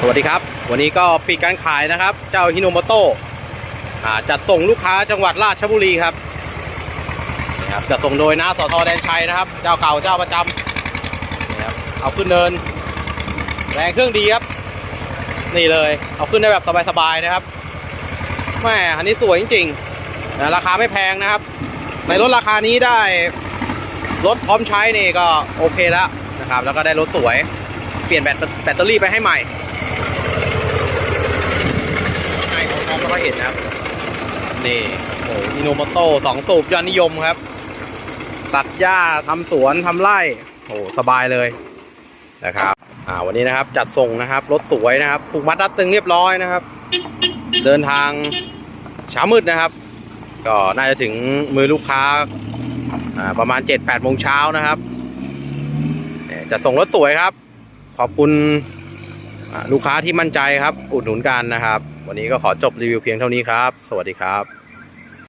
สวัสดีครับ วันนี้ก็ปิดการขายนะครับ เจ้าฮิโนโมโตะจัดส่งลูกค้าจังหวัดราชบุรีครับครับจัดส่งโดยน้าสอทอแดนชัยนะครับ เจ้าเก่าเจ้าประจำนี่ครับเอาขึ้นเนิน แรงเครื่องดีครับ นี่เลยเอาขึ้นได้แบบสบายๆนะครับแม่อันนี้สวยจริงๆนะราคาไม่แพงนะครับ ในรถราคานี้ได้รถพร้อมใช้นี่ก็โอเคแล้วนะครับ แล้วก็ได้รถสวย เปลี่ยนแบตแบตเตอรี่ไปให้ใหม่ ในของน้องก็เห็นนะครับ นี่โอ้อิโนโมโตสองสูบยอดนิยมครับ ตัดหญ้าทำสวนทำไร่ โอ้สบายเลยนะครับ อ่า วันนี้นะครับ จัดส่งนะครับ รถสวยนะครับ ผูกมัดรัดตึงเรียบร้อยนะครับ เดินทางเช้ามืดนะครับ ก็น่าจะถึงมือลูกค้าอ่าประมาณ 7-8โมงเช้านะครับจะส่งรถสวยครับ ขอบคุณ ลูกค้าที่มั่นใจครับ อุดหนุนกันนะครับ วันนี้ก็ขอจบรีวิวเพียงเท่านี้ครับ สวัสดีครับ